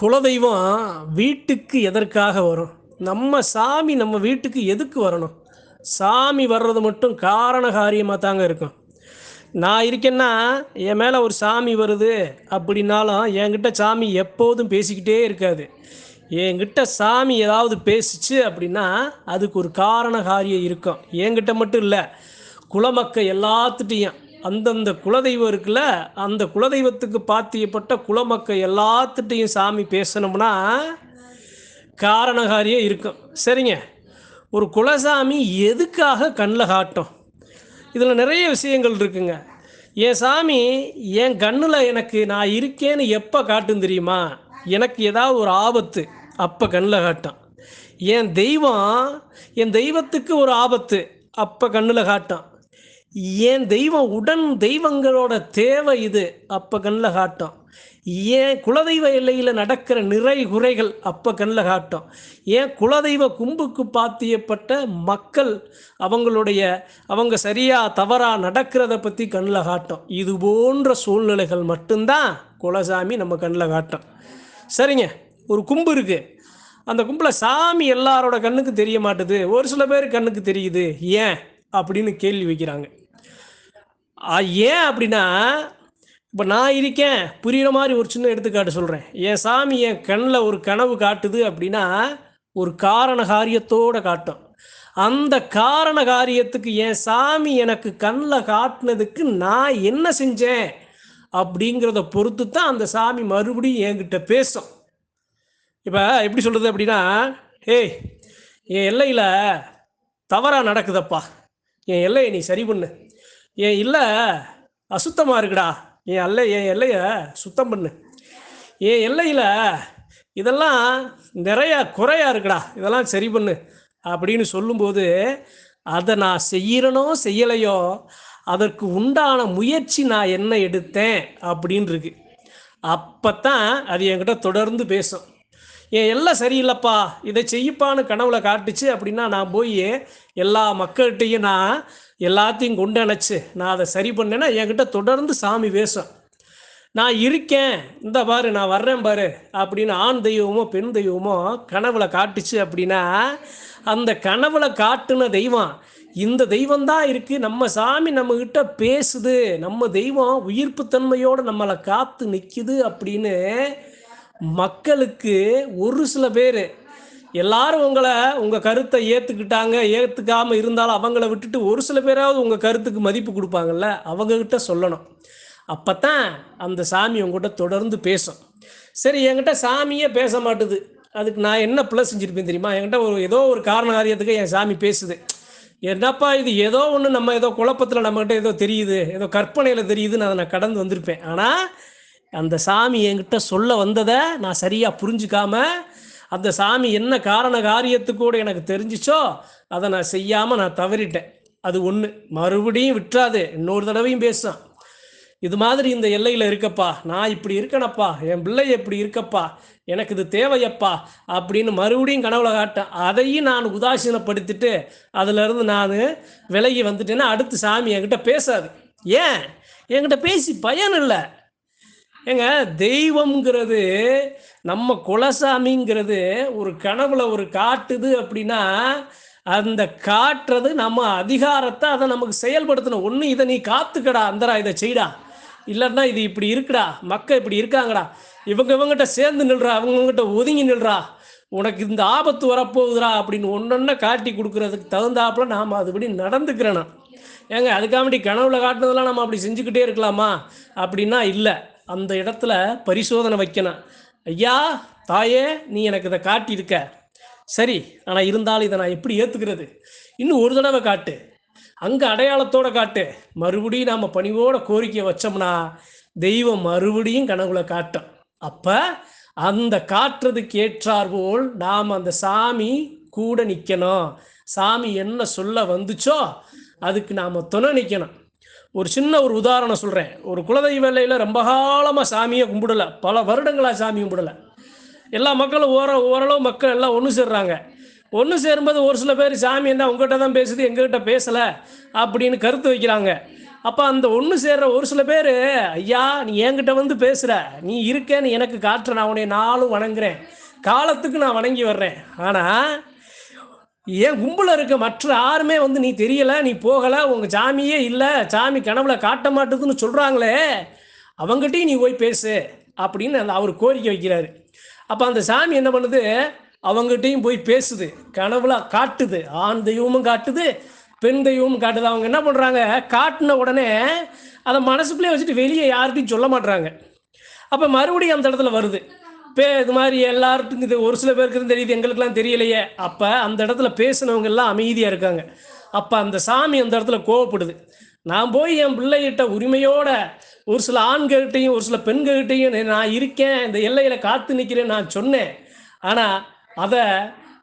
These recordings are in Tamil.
குலதெய்வம் வீட்டுக்கு எதற்காக வரும்? நம்ம சாமி நம்ம வீட்டுக்கு எதுக்கு வரணும்? சாமி வர்றது மட்டும் காரண காரியமாக தாங்க இருக்கும். நான் இருக்கேன்னா என் மேலே ஒரு சாமி வருது அப்படின்னாலும் என்கிட்ட சாமி எப்போதும் பேசிக்கிட்டே இருக்காது. என்கிட்ட சாமி ஏதாவது பேசிச்சு அப்படின்னா அதுக்கு ஒரு காரண காரியம் இருக்கும். என்கிட்ட மட்டும் இல்லை குலமக்க எல்லாத்துட்டையும் அந்தந்த குலதெய்வம் இருக்குல்ல அந்த குலதெய்வத்துக்கு பாத்தியப்பட்ட குலமக்கள் எல்லாத்துட்டையும் சாமி பேசணும்னா காரணகாரியம் இருக்கும். சரிங்க. ஒரு குலசாமி எதுக்காக கண்ணில் காட்டும்? இதில் நிறைய விஷயங்கள் இருக்குங்க. என் சாமி என் கண்ணில் எனக்கு நான் இருக்கேன்னு எப்போ காட்டும் தெரியுமா? எனக்கு ஏதாவது ஒரு ஆபத்து அப்போ கண்ணில் காட்டும். என் தெய்வம் என் தெய்வத்துக்கு ஒரு ஆபத்து அப்போ கண்ணில் காட்டும். ஏன் தெய்வம் உடன் தெய்வங்களோட தேவை இது? அப்போ கண்ணில் காட்டும். ஏன் குலதெய்வ எல்லையில் நடக்கிற நிறை குறைகள் அப்போ கண்ணில் காட்டும். ஏன் குலதெய்வ கும்புக்கு பாத்தியப்பட்ட மக்கள் அவங்களுடைய அவங்க சரியாக தவறாக நடக்கிறத பற்றி கண்ணில் காட்டும். இது போன்ற சூழ்நிலைகள் மட்டும்தான் குலசாமி நம்ம கண்ணில் காட்டும். சரிங்க ஒரு கும்பு இருக்குது அந்த கும்பில் சாமி எல்லாரோட கண்ணுக்கு தெரிய மாட்டுது. ஒரு சில பேர் கண்ணுக்கு தெரியுது. ஏன்? அப்படின்னு கேள்வி வைக்கிறாங்க. ஏன் அப்படின்னா இப்போ நான் இருக்கேன் புரிகிற மாதிரி ஒரு சின்ன எடுத்துக்காட்டு சொல்கிறேன் என் சாமி என் கண்ணில் ஒரு கனவு காட்டுது அப்படின்னா ஒரு காரண காரியத்தோடு காட்டும். அந்த காரண காரியத்துக்கு என் சாமி எனக்கு கண்ணில் காட்டினதுக்கு நான் என்ன செஞ்சேன் அப்படிங்கிறத பொறுத்து தான் அந்த சாமி மறுபடியும் என்கிட்ட பேசும். இப்போ எப்படி சொல்கிறது அப்படின்னா ஏய் என் எல்லையில் தவறாக நடக்குதப்பா. என் எல்லையை நீ சரி பண்ணு. என் இல்லை. அசுத்தமாக இருக்குடா. என் அல்ல என் எல்லையை சுத்தம் பண்ணு. என் எல்லையில் இதெல்லாம் நிறையா குறையாக இருக்குடா. இதெல்லாம் சரி பண்ணு அப்படின்னு சொல்லும்போது அதை நான் செய்யறனோ செய்யலையோ அதற்கு உண்டான முயற்சி நான் என்ன எடுத்தேன்? அப்படின்னு இருக்கு தான் அது என்கிட்ட தொடர்ந்து பேசும். என் எல்லாம் சரியில்லைப்பா இதை செய்யப்பான்னு கனவுல காட்டுச்சு. அப்படின்னா நான் போய் எல்லா மக்கள்கிட்டையும் நான் எல்லாத்தையும் கொண்டு அணைச்சு நான் அதை சரி பண்ணேன்னா என்கிட்ட தொடர்ந்து சாமி பேசும் நான் இருக்கேன் இந்த பாரு நான் வர்றேன் பாரு அப்படின்னு ஆண் தெய்வமோ பெண் தெய்வமோ கனவுல காட்டுச்சு அப்படின்னா அந்த கனவுல காட்டுன தெய்வம் இந்த தெய்வம் தான் இருக்கு. நம்ம சாமி நம்மக்கிட்ட பேசுது நம்ம தெய்வம் உயிர்ப்புத்தன்மையோடு நம்மளை காத்து நிற்குது அப்படின்னு மக்களுக்கு ஒரு சில பேர் எல்லாரும் உங்களை உங்கள் கருத்தை ஏற்றுக்கிட்டாங்க ஏற்றுக்காமல் இருந்தாலும் அவங்கள விட்டுட்டு ஒரு சில பேராவது உங்கள் கருத்துக்கு மதிப்பு கொடுப்பாங்கல்ல அவங்கக்கிட்ட சொல்லணும். அப்போ தான் அந்த சாமி உங்ககிட்ட தொடர்ந்து பேசும். சரி என்கிட்ட சாமியே பேச மாட்டுது. அதுக்கு நான் என்ன பிளஸ் செஞ்சுருப்பேன் தெரியுமா? என்கிட்ட ஒரு ஏதோ ஒரு காரண காரியத்துக்கு என் சாமி பேசுது. என்னப்பா இது ஏதோ ஒன்று நம்ம ஏதோ குழப்பத்தில் நம்மகிட்ட ஏதோ தெரியுது ஏதோ கற்பனையில் தெரியுதுன்னு அதை நான் கடந்து வந்திருப்பேன். ஆனால் அந்த சாமி என்கிட்ட சொல்ல வந்ததை நான் சரியாக புரிஞ்சுக்காம அந்த சாமி என்ன காரண காரியத்துக்கூட எனக்கு தெரிஞ்சிச்சோ அதை நான் செய்யாமல் நான் தவறிட்டேன். அது ஒன்று மறுபடியும் விட்டுறாது. இன்னொரு தடவையும் பேசும் இது மாதிரி இந்த எல்லையில் இருக்கப்பா. நான் இப்படி இருக்கணப்பா என் பிள்ளை இப்படி இருக்கப்பா. எனக்கு இது தேவையப்பா அப்படின்னு மறுபடியும் கனவுல காட்டேன் அதையும் நான் உதாசீனப்படுத்திட்டு அதுலேருந்து நான் விலகி வந்துட்டேன்னா அடுத்து சாமி என்கிட்ட பேசாது. ஏன்? என்கிட்ட பேசி பயன் இல்லை. ஏங்க தெய்வம்ங்கிறது நம்ம குலசாமிங்கிறது ஒரு கனவுல ஒரு காட்டுது அப்படின்னா அந்த காட்டுறது நம்ம அதிகாரத்தை அதை நமக்கு செயல்படுத்தணும். ஒன்று இதை நீ காத்துக்கடா அந்தரா இதை செய்டா. இல்லைன்னா இது இப்படி இருக்குடா மக்கள் இப்படி இருக்காங்கடா. இவங்க இவங்ககிட்ட சேர்ந்து நில்றா அவங்ககிட்ட ஒதுங்கி நில்றா. உனக்கு இந்த ஆபத்து வரப்போகுதுடா அப்படின்னு ஒன்றொன்ன காட்டி கொடுக்கறதுக்கு தகுந்தாப்புல நாம் அதுபடி நடந்துக்கிறேனா ஏங்க அதுக்காண்டி கனவுல காட்டுனதெல்லாம் நம்ம அப்படி செஞ்சுக்கிட்டே இருக்கலாமா? அப்படின்னா இல்லை. அந்த இடத்துல பரிசோதனை வைக்கணும். ஐயா தாயே நீ எனக்கு இதை காட்டியிருக்க. சரி ஆனால் இருந்தாலும் இதை நான் எப்படி ஏற்றுக்கிறது இன்னும் ஒரு தடவை காட்டு. அங்கே அடையாளத்தோட காட்டு. மறுபடியும் நாம் பணிவோட கோரிக்கை வச்சோம்னா தெய்வம் மறுபடியும் கனவுல காட்டும். அப்போ அந்த காட்டுறதுக்கு ஏற்றார்போல் நாம் அந்த சாமி கூட நிற்கணும் சாமி என்ன சொல்ல வந்துச்சோ அதுக்கு நாம் துணை நிற்கணும் ஒரு சின்ன ஒரு உதாரணம் சொல்கிறேன் ஒரு குலதெய்வ வேலையில் ரொம்ப காலமாக சாமியை கும்பிடல. பல வருடங்களாக சாமி கும்பிடல. எல்லா மக்களும் ஓர ஓரளவு மக்கள் எல்லாம் ஒன்று சேர்றாங்க. ஒன்று சேரும்போது ஒரு சில பேர் சாமி என்ன உங்ககிட்ட தான் பேசுது எங்ககிட்ட பேசலை அப்படின்னு கருத்து வைக்கிறாங்க. அப்போ அந்த ஒன்று சேர்ற ஒரு சில பேர் ஐயா நீ என்கிட்ட வந்து பேசுகிற நீ இருக்கேன்னு எனக்கு காற்று நான் உன்னை நாளும் வணங்குறேன். காலத்துக்கு நான் வணங்கி வர்றேன். ஆனால் ஏன் கும்பலில் இருக்க மற்ற யாருமே வந்து நீ தெரியல நீ போகலை உங்கள் சாமியே இல்லை சாமி கனவுல காட்ட மாட்டுதுன்னு சொல்கிறாங்களே அவங்ககிட்டயும் நீ போய் பேசு அப்படின்னு அந்த அவர் கோரிக்கை வைக்கிறாரு. அப்போ அந்த சாமி என்ன பண்ணுது? அவங்ககிட்டயும் போய் பேசுது. கனவுல காட்டுது. ஆண் தெய்வமும் காட்டுது பெண் தெய்வமும் காட்டுது. அவங்க என்ன பண்ணுறாங்க காட்டின உடனே அதை மனசுக்குள்ளே வச்சுட்டு வெளியே யார்கிட்டையும் சொல்ல மாட்டுறாங்க அப்போ மறுபடியும் அந்த இடத்துல வருது. பே இது மாதிரி எல்லாருக்கும் இது ஒரு சில பேருக்கு தெரியுது எங்களுக்கெல்லாம் தெரியலையே. அப்போ அந்த இடத்துல பேசினவங்க எல்லாம் அமைதியாக இருக்காங்க. அப்போ அந்த சாமி அந்த இடத்துல கோவப்படுது. நான் போய் என் பிள்ளைகிட்ட உரிமையோட ஒரு சில ஆண்கள்கிட்டையும் ஒரு சில பெண்கள்கிட்டையும் நான் இருக்கேன் இந்த எல்லையில் காத்து நிற்கிறேன் நான் சொன்னேன். ஆனால் அதை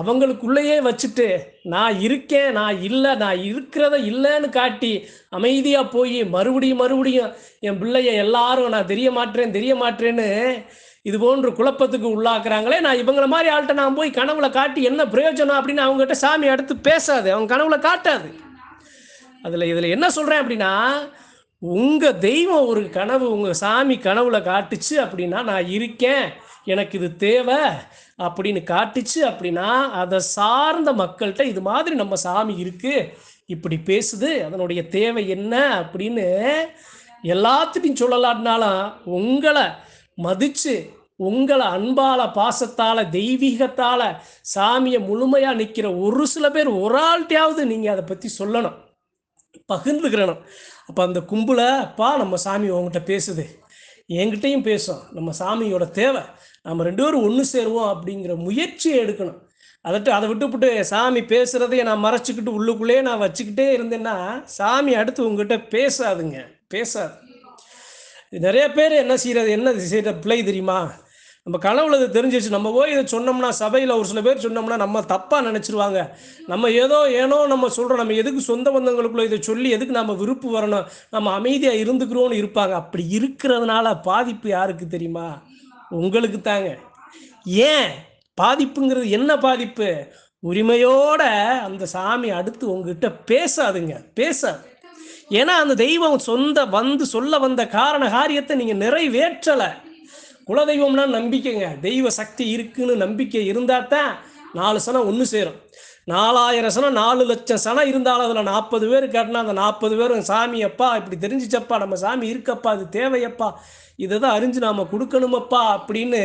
அவங்களுக்குள்ளேயே வச்சுட்டு நான் இருக்கேன் நான் இல்லை நான் இருக்கிறத இல்லைன்னு காட்டி அமைதியாக போய் மறுபடியும் மறுபடியும் என் பிள்ளைய எல்லாரும் நான் தெரிய மாட்டேன் தெரிய மாட்டேன்னு இது போன்று குழப்பத்துக்கு உள்ளாக்குறாங்களே நான் இவங்கள மாதிரி ஆள்கிட்ட நான் போய் கனவுல காட்டி என்ன பிரயோஜனம் அப்படின்னு அவங்ககிட்ட சாமி அடுத்து பேசாது. அவங்க கனவுல காட்டாது. அதில் இதில் என்ன சொல்கிறேன் அப்படின்னா உங்கள் தெய்வம் ஒரு கனவு உங்கள் சாமி கனவுல காட்டுச்சு அப்படின்னா நான் இருக்கேன் எனக்கு இது தேவை அப்படின்னு காட்டுச்சு அப்படின்னா அதை சார்ந்த மக்கள்கிட்ட இது மாதிரி நம்ம சாமி இருக்குது இப்படி பேசுது அதனுடைய தேவை என்ன அப்படின்னு எல்லாத்துட்டையும் சொல்லலாட்டினாலும் உங்களை மதிச்சு உங்களை அன்பால பாசத்தால தெய்வீகத்தால சாமியை முழுமையாக நிற்கிற ஒரு சில பேர் ஒரு ஆள்கிட்டையாவது நீங்கள் அதை பற்றி சொல்லணும். பகிர்ந்துக்கிறணும். அப்போ அந்த கும்பல அப்பா நம்ம சாமி உங்ககிட்ட பேசுது. என்கிட்டையும் பேசும். நம்ம சாமியோட தேவை. நம்ம ரெண்டு பேரும் ஒன்று சேருவோம் அப்படிங்கிற முயற்சியை எடுக்கணும். அதட்டு அதை விட்டுப்புட்டு சாமி பேசுகிறதையே நான் மறைச்சிக்கிட்டு உள்ளுக்குள்ளேயே நான் வச்சுக்கிட்டே இருந்தேன்னா சாமி அடுத்து உங்ககிட்ட பேசாதுங்க. பேசாது. நிறைய பேர் என்ன செய்கிறது என்ன செய்கிற பிள்ளை தெரியுமா? நம்ம கனவுல இது தெரிஞ்சிச்சு நம்ம போய் இதை சொன்னோம்னா சபையில் ஒரு சில பேர் சொன்னோம்னா நம்ம தப்பாக நினச்சிருவாங்க. நம்ம ஏதோ ஏனோ நம்ம சொல்கிறோம் நம்ம எதுக்கு சொந்த பந்தங்களுக்குள்ளே இதை சொல்லி எதுக்கு நம்ம விருப்பு வரணும்? நம்ம அமைதியாக இருந்துக்கிறோன்னு இருப்பாங்க. அப்படி இருக்கிறதுனால பாதிப்பு யாருக்கு தெரியுமா? உங்களுக்கு தாங்க. ஏன்? பாதிப்புங்கிறது என்ன பாதிப்பு? உரிமையோட அந்த சாமி அடுத்து உங்ககிட்ட பேசாதுங்க. பேசாது. ஏன்னா அந்த தெய்வம் சொந்த வந்து சொல்ல வந்த காரண காரியத்தை நீங்கள் நிறைவேற்றலை. குலதெய்வம்னா நம்பிக்கைங்க. தெய்வ சக்தி இருக்குன்னு நம்பிக்கை இருந்தால் தான் நாலு சனம் ஒன்று சேரும். நாலாயிரம் சனம் நாலு லட்சம் சனம் இருந்தாலும் அதில் நாற்பது பேர் கேட்டினா அந்த நாற்பது பேரும் சாமி அப்பா இப்படி தெரிஞ்சிச்சப்பா நம்ம சாமி இருக்கப்பா அது தேவையப்பா இதை தான் அறிஞ்சு நாம் கொடுக்கணுமப்பா அப்படின்னு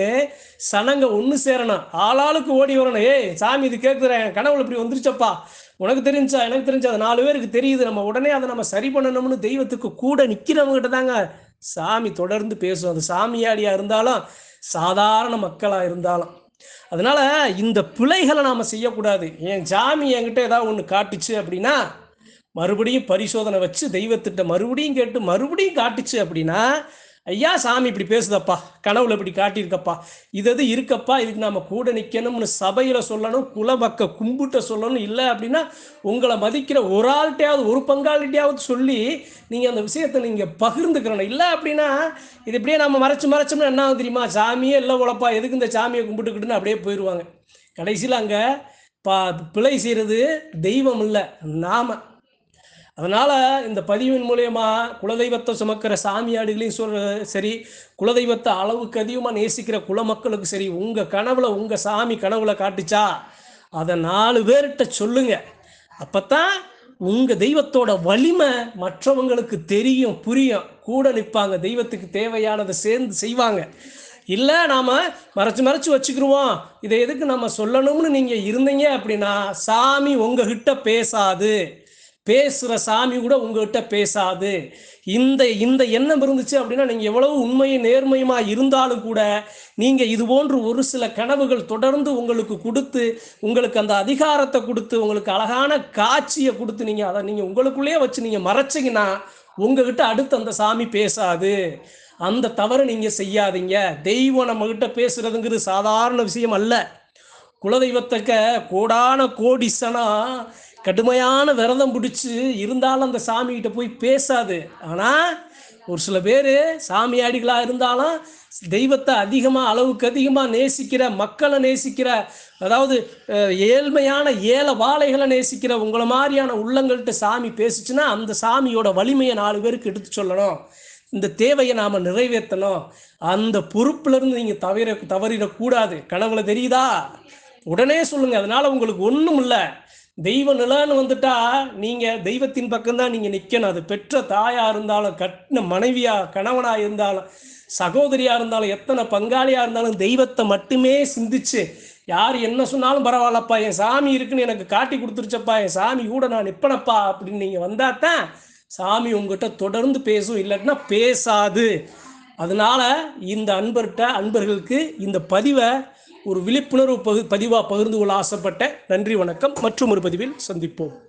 சனங்க ஒன்று சேரணும். ஆளாளுக்கு ஓடி வரணும். ஏய் சாமி இது கேட்குறேன் கடவுள் இப்படி வந்துருச்சப்பா உனக்கு தெரிஞ்சா எனக்கு தெரிஞ்சா அது நாலு பேருக்கு தெரியுது. நம்ம உடனே அதை நம்ம சரி பண்ணணும்னு தெய்வத்துக்கு கூட நிற்கிறவங்ககிட்ட தாங்க சாமி தொடர்ந்து பேசும். அது சாமியாடியா இருந்தாலும் சாதாரண மக்களா இருந்தாலும். அதனால இந்த பிழைகளை நாம செய்யக்கூடாது. என் சாமி என்கிட்ட ஏதாவது ஒன்று காட்டுச்சு அப்படின்னா மறுபடியும் பரிசோதனை வச்சு தெய்வத்திட்ட மறுபடியும் கேட்டு மறுபடியும் காட்டுச்சு அப்படின்னா ஐயா சாமி இப்படி பேசுதப்பா கனவுல இப்படி காட்டியிருக்கப்பா. இது எது இருக்கப்பா? இதுக்கு நாம கூட நிற்கணும்னு சபையில் சொல்லணும் குலமக்க கும்பிட்ட சொல்லணும். இல்லை அப்படின்னா உங்களை மதிக்கிற ஒரு ஆள்கிட்டையாவது ஒரு பங்காளிட்டையாவது சொல்லி நீங்கள் அந்த விஷயத்தை நீங்கள் பகிர்ந்துக்கிறணும். இல்லை அப்படின்னா இது இப்படியே நம்ம மறைச்சு மறைச்சோம்னா என்ன தெரியுமா? சாமியே இல்லை உழப்பா. எதுக்கு இந்த சாமியை கும்பிட்டுக்கிட்டுன்னு அப்படியே போயிடுவாங்க கடைசியில் அங்கே பா பிழை செய்கிறது தெய்வம் இல்லை நாம. அதனால் இந்த பதிவின் மூலயமா குலதெய்வத்தை சுமக்கிற சாமியாடுகளையும் சொல்ற சரி குலதெய்வத்தை அளவுக்கு அதிகமாக நேசிக்கிற குல மக்களுக்கு சரி உங்கள் கனவுல உங்கள் சாமி கனவுல காட்டுச்சா? அதை நாலு பேர்கிட்ட சொல்லுங்க. அப்பத்தான் உங்கள் தெய்வத்தோட வலிமை மற்றவங்களுக்கு தெரியும் புரியும். கூட நிற்பாங்க தெய்வத்துக்கு தேவையானதை சேர்ந்து செய்வாங்க. இல்லை நாம் மறைச்சு மறைச்சு வச்சுக்கிருவோம். இதை எதுக்கு நம்ம சொல்லணும்னு நீங்கள் இருந்தீங்க அப்படின்னா சாமி உங்ககிட்ட பேசாது. பேசுகிற சாமி கூட உங்ககிட்ட பேசாது. இந்த இந்த எண்ணம் இருந்துச்சு அப்படின்னா நீங்கள் எவ்வளவு உண்மையும் நேர்மையுமா இருந்தாலும் கூட நீங்கள் இது போன்று ஒரு சில கனவுகள் தொடர்ந்து உங்களுக்கு கொடுத்து உங்களுக்கு அந்த அதிகாரத்தை கொடுத்து உங்களுக்கு அழகான காட்சியை கொடுத்து நீங்கள் அதை நீங்கள் உங்களுக்குள்ளேயே வச்சு நீங்கள் மறைச்சிங்கன்னா உங்ககிட்ட அடுத்து அந்த சாமி பேசாது. அந்த தவறு நீங்கள் செய்யாதீங்க. தெய்வம் நம்மகிட்ட பேசுறதுங்கிறது சாதாரண விஷயம் அல்ல. குலதெய்வத்தக்க கோடான கோடிசனா கடுமையான விரதம் பிடிச்சி இருந்தாலும் அந்த சாமிகிட்ட போய் பேசாது. ஆனால் ஒரு சில பேர் சாமியாடிகளாக இருந்தாலும் தெய்வத்தை அதிகமாக அளவுக்கு அதிகமாக நேசிக்கிற மக்களை நேசிக்கிற அதாவது ஏழ்மையான ஏழை வாழைகளை நேசிக்கிற உங்களை மாதிரியான உள்ளங்கள்கிட்ட சாமி பேசிச்சுன்னா அந்த சாமியோட வலிமையை நாலு பேருக்கு எடுத்து சொல்லணும். இந்த தேவையை நாம் நிறைவேற்றணும். அந்த பொறுப்புலேருந்து நீங்கள் தவிர தவறிடக்கூடாது. கனவுல தெரியுதா? உடனே சொல்லுங்கள் அதனால் உங்களுக்கு ஒன்றும் இல்லை தெய்வ நிலான்னு வந்துட்டா நீங்கள் தெய்வத்தின் பக்கம்தான் நீங்கள் நிற்கணும் அது பெற்ற தாயாக இருந்தாலும் கட்டின மனைவியாக கணவனாக இருந்தாலும் சகோதரியாக இருந்தாலும் எத்தனை பங்காளியாக இருந்தாலும் தெய்வத்தை மட்டுமே சிந்திச்சு யார் என்ன சொன்னாலும் பரவாயில்லப்பா என் சாமி இருக்குன்னு எனக்கு காட்டி கொடுத்துருச்சப்பா என் சாமி கூட நான் நிப்பனப்பா அப்படின்னு நீங்கள் வந்தா தான் சாமி உங்ககிட்ட தொடர்ந்து பேசும். இல்லைன்னா பேசாது. அதனால இந்த அன்பர்கிட்ட அன்பர்களுக்கு இந்த பதிவை ஒரு விழிப்புணர்வு பகு பதிவாக பகிர்ந்து கொள்ள ஆசைப்பட்ட நன்றி வணக்கம். மற்றும் ஒரு பதிவில் சந்திப்போம்.